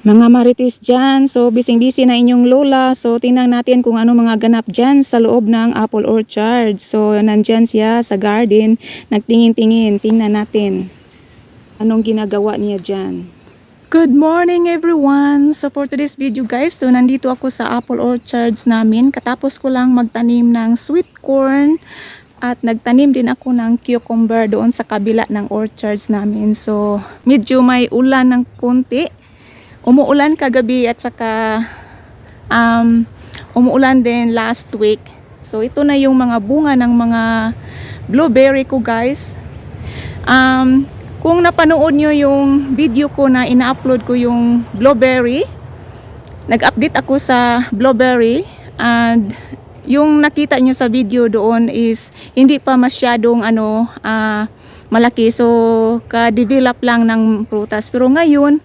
Mga marites dyan, so bising-busy na inyong lola. So tingnan natin kung ano mga ganap dyan sa loob ng apple orchard. So nandyan siya sa garden, nagtingin-tingin. Tingnan natin anong ginagawa niya dyan. Good morning everyone! So for today's video guys, so nandito ako sa apple orchards namin. Katapos ko lang magtanim ng sweet corn at nagtanim din ako ng cucumber doon sa kabila ng orchards namin. So medyo may ulan ng konti umuulan kagabi at saka um, umuulan din last week. So ito na yung mga bunga ng mga blueberry ko guys. Um, kung napanood nyo yung video ko na ina-upload ko yung blueberry, nag-update ako sa blueberry and yung nakita nyo sa video doon is hindi pa masyadong ano ah, malaki. So ka-develop lang ng prutas. Pero ngayon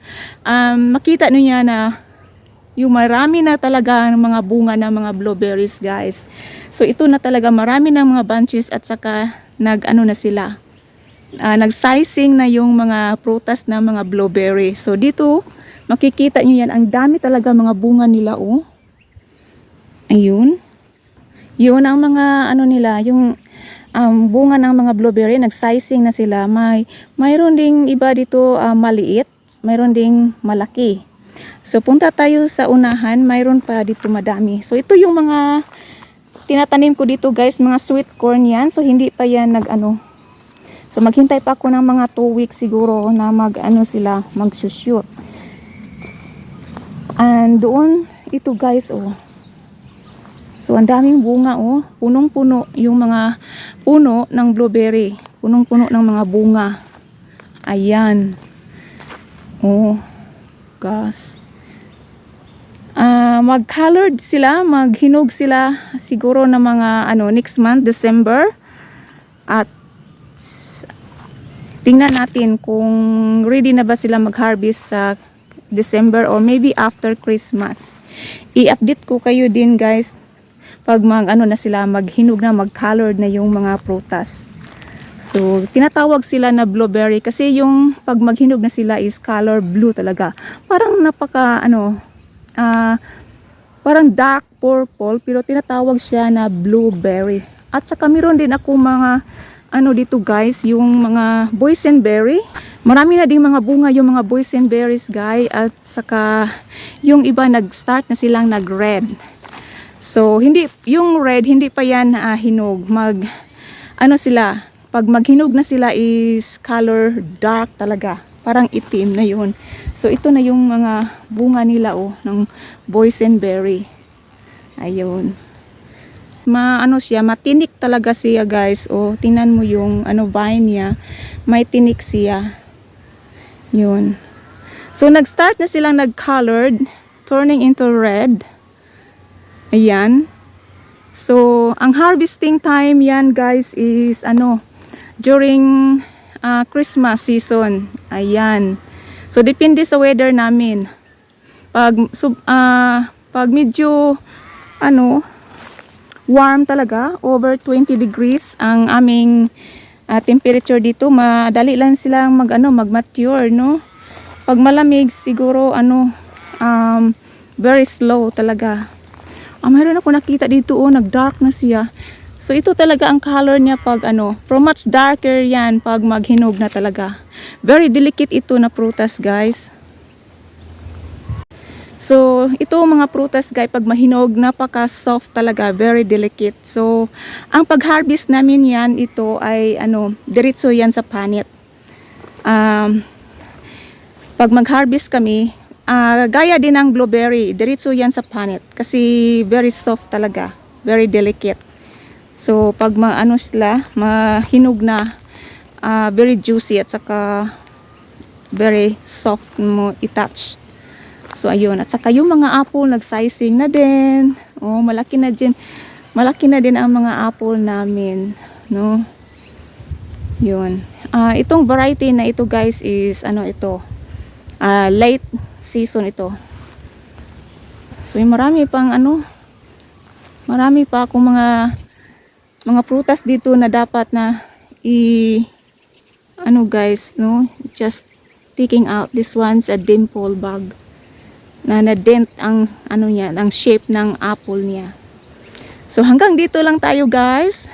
um, makita nyo niya na yung marami na talaga ng mga bunga ng mga blueberries guys. So ito na talaga marami ng mga bunches at saka nag ano na sila. Uh, nag-sizing na yung mga prutas na mga blueberry. So dito makikita nyo yan. Ang dami talaga mga bunga nila oh. Ayun. Yun ang mga ano nila yung um, bunga ng mga blueberry, nag-sizing na sila. May mayroon ding iba dito ah, maliit, mayroon ding malaki. So punta tayo sa unahan, mayroon pa dito madami. So ito yung mga tinatanim ko dito guys, mga sweet corn yan. So hindi pa yan nag-ano. So maghintay pa ako ng mga 2 weeks siguro na mag-ano sila, mag-shoot. And doon, ito guys, oh. So, ang daming bunga, oh. Punong-puno yung mga puno ng blueberry. Punong-puno ng mga bunga. Ayan. Oh. Gas. Ah, mag-colored sila, maghinog sila siguro na mga ano next month, December. At tingnan natin kung ready na ba sila mag-harvest sa December or maybe after Christmas. I-update ko kayo din guys pag mag ano na sila maghinog na mag-colored na yung mga prutas. So, tinatawag sila na blueberry kasi yung pag maghinog na sila is color blue talaga. Parang napaka ano ah parang dark purple pero tinatawag siya na blueberry. At saka meron din ako mga ano dito guys, yung mga boysenberry. Marami na ding mga bunga yung mga boysenberries guys at saka yung iba nag-start na silang nag-red. So, hindi, yung red, hindi pa yan ah, hinog. Mag, ano sila, pag maghinog na sila is color dark talaga. Parang itim na yun. So, ito na yung mga bunga nila, oh, ng boysenberry. Ayun. Ma, ano siya, matinik talaga siya, guys. Oh, tingnan mo yung, ano, vine niya. May tinik siya. Yun. So, nag-start na silang nag-colored, turning into red. Ayan. So, ang harvesting time yan guys is ano, during ah, Christmas season. Ayan. So, depende sa weather namin. Pag, sub, ah, pag medyo, ano, warm talaga, over 20 degrees ang aming ah, temperature dito, madali lang silang mag, ano, mag-mature, no? Pag malamig, siguro, ano, um, very slow talaga. Ah, mayroon ako nakita dito, oh, nag-dark na siya. So, ito talaga ang color niya pag ano, pro much darker yan pag maghinog na talaga. Very delicate ito na prutas, guys. So, ito mga prutas, guys, pag mahinog, napaka-soft talaga, very delicate. So, ang pag-harvest namin yan, ito ay, ano, diretso yan sa panit. Um, pag mag-harvest kami, ah, gaya din ng blueberry, diretso yan sa panit kasi very soft talaga, very delicate. So pag maano sila, mahinog na, ah, very juicy at saka very soft mo i-touch. So ayun, at saka yung mga apple nag-sizing na din. Oh, malaki na din. Malaki na din ang mga apple namin, no? Yun. Ah, itong variety na ito guys is ano ito? Ah, late season ito. So yung marami pang ano, marami pa akong mga mga prutas dito na dapat na i ano guys, no? Just taking out this one's a dimple bag. na na-dent ang ano niya, ang shape ng apple niya. So hanggang dito lang tayo guys.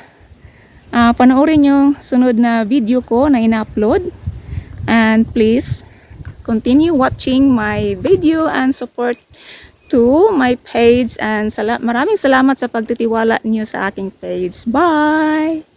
Ah, panoorin yung sunod na video ko na ina-upload. And please continue watching my video and support to my page and sala- maraming salamat sa pagtitiwala niyo sa aking page. Bye!